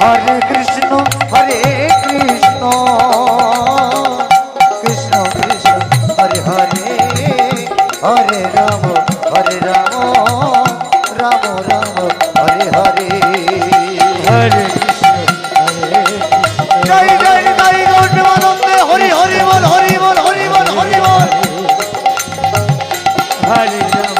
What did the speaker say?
হরে Krishna হরে Krishna. Krishna Krishna Hare Hare Hare Ram হরে Ram Ram Ram Hare Hare. হরে Krishna হরে জয় জয় গৌরবানন্দে Hari Hari বল Hari বল Hari বল Hari বল। হরে Ram.